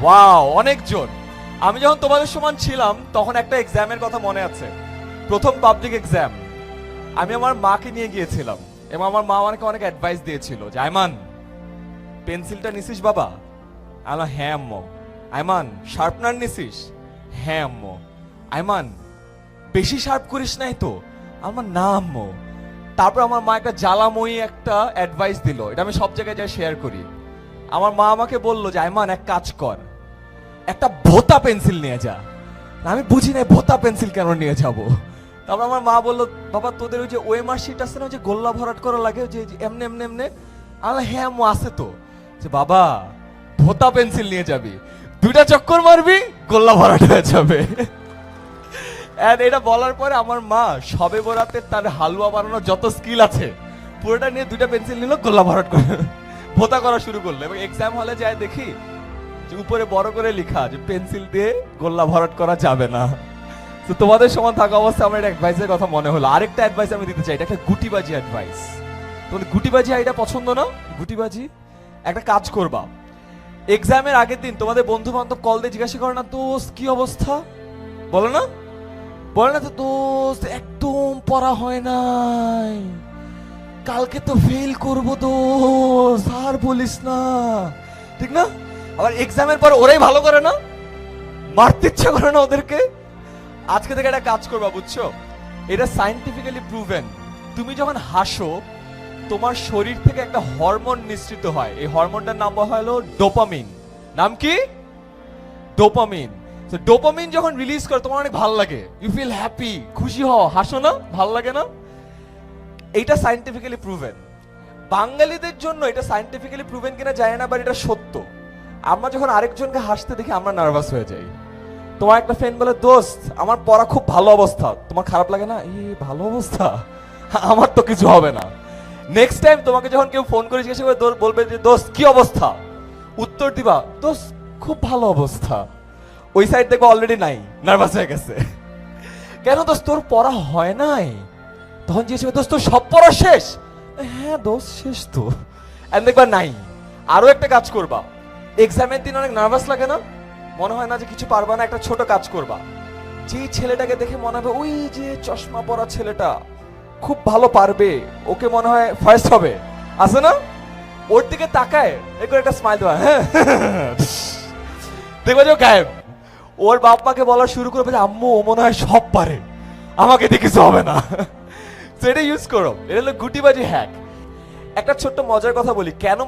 Wow অনেকজন। আমি যখন তোমাদের সমান ছিলাম, তখন একটা এক্সামের কথা মনে আছে। প্রথম পাবলিক এক্সাম আমি আমার মাকে নিয়ে গিয়েছিলাম। এবং আমার মা আমাকে অনেক অ্যাডভাইস দিয়েছিল যে, আইমান, পেন্সিলটা নিছিস বাবা? আলো হ্যাঁ আম্মু। আইমান শার্পনার নিছিস? হ্যাঁ আম্মু। আইমান, বেশি শার্প করিস নাই তো? আমার না, আম্মু। তারপর আমার মা একটা জ্বালাময়ী একটা অ্যাডভাইস দিল। এটা আমি সব জায়গায় যাই শেয়ার করি। আমার মা আমাকে বলল যে, আইমান, এক কাজ কর। একটা ভোতা পেন্সিল নিয়ে যা। আমি বুঝি না ভোতা পেন্সিল কেন নিয়ে যাব। তারপর আমার মা বলল, বাবা, তোদের ওই যে ওয়েমার শিট আছে না যে গোল্লা ভরাট করা লাগে যে এমনি এমনি, এমনে? আমি হ্যাঁ মো, আছে তো। যে, বাবা, ভোতা পেন্সিল নিয়ে যাবি। দুইটা চক্কর মারবি, গোল্লা ভরাট হয়ে যাবে। এটা বলার পরে আমার মা সবে বরাতে তার হালুয়া বানানোর যত স্কিল আছে, পুরোটা নিয়ে দুইটা পেন্সিল নিল, গোল্লা ভরাট করে। ভোতা করা শুরু করল এবং এক্সাম হলে যায় দেখি যে উপরে বড় করে লেখা যে পেন্সিল দিয়ে গোল্লা ভরাট করা যাবে না। তো তোমাদের সমান থাকা অবস্থায় আমার একটা অ্যাডভাইসের কথা মনে হলো। আরেকটা অ্যাডভাইস আমি দিতে চাই, এটা একটা গুটিবাজি অ্যাডভাইস তোমাদের গুটিবাজি আইটা পছন্দ না? গুটিবাজি? একটা কাজ করবা। এক্সামের আগের দিন তোমাদের বন্ধু বান্ধব কল দিয়ে জিজ্ঞাসা করে না, দোস্ত, কি অবস্থা? বলো না। বলে না তো, দোস্ত, একদম পড়া হয় নাই। কালকে তো ফেল করব দোস্ত স্যার বলিস না। ঠিক না? আবার এক্সামের পর ওরাই ভালো করে না? মারতে ইচ্ছা করে না ওদেরকে? আজকে থেকে একটা কাজ করবা, বুঝছ? এটা সাইন্টিফিক্যালি প্রুভেন তুমি যখন হাসো, তোমার শরীর থেকে একটা হরমোন নিঃসৃত হয়। এই হরমোনটার নাম হলো ডোপামিন নাম কি? ডোপামিন তো ডোপামিন যখন রিলিজ করে, তোমার অনেক ভালো লাগে। ইউ ফিল হ্যাপি খুশি হও। হাসো না? ভালো লাগে না? এইটা সাইন্টিফিক্যালি প্রুভেন বাঙালিদের জন্য এটা সাইন্টিফিক্যালি প্রুভেন কিনা জানি না বাট এটা সত্য। আমরা যখন আরেকজনকে হাসতে দেখি, আমরা নার্ভাস হয়ে যাই। তোমার একটা ফ্রেন্ড বলে, দোস্ত, আমার পড়া খুব ভালো অবস্থা। তোমার খারাপ লাগে না? এই, ভালো অবস্থা। আমার তো কিছু হবে না। নেক্সট টাইম তোমাকে যখন কেউ ফোন করে জিজ্ঞাসা করে বলবে যে, দোস্ত, কি অবস্থা? উত্তর দিবা, দোস্ত, খুব ভালো অবস্থা। ওই সাইড দেখবে অলরেডি নাই নার্ভাস হয়ে গেছে। কেন দোস্ত, তোর পড়া হয় নাই? তখন জিজ্ঞেস দোস্ত, সব পড়া শেষ? হ্যাঁ দোস্ত, শেষ তো। দেখবা, নাই। আরও একটা কাজ করবা। এক্সামের দিন অনেক নার্ভাস লাগে না? মনে হয় না যে কিছু পারবা না, একটা ছোট কাজ করবা। যে ছেলেটাকে দেখে মনে হবে, ওই যে চশমা পরা ছেলেটা, খুব ভালো পারবে। ওকে মনে হয় ফার্স্ট হবে। আছে না? ওর দিকে তাকায়, এরকম একটা স্মাইল দেওয়া। হ্যাঁ। দেখবে যে গায়েব। ওর বাপ মাকে বলা শুরু করবে যে, আম্মু মনে হয় সব পারে। আমাকে দিয়ে কিছু হবে না। তো এটা ইউজ করো। এটা হলো গুটিবাজি হ্যাক একটা ছোট্ট মজার কথা বলি। কেন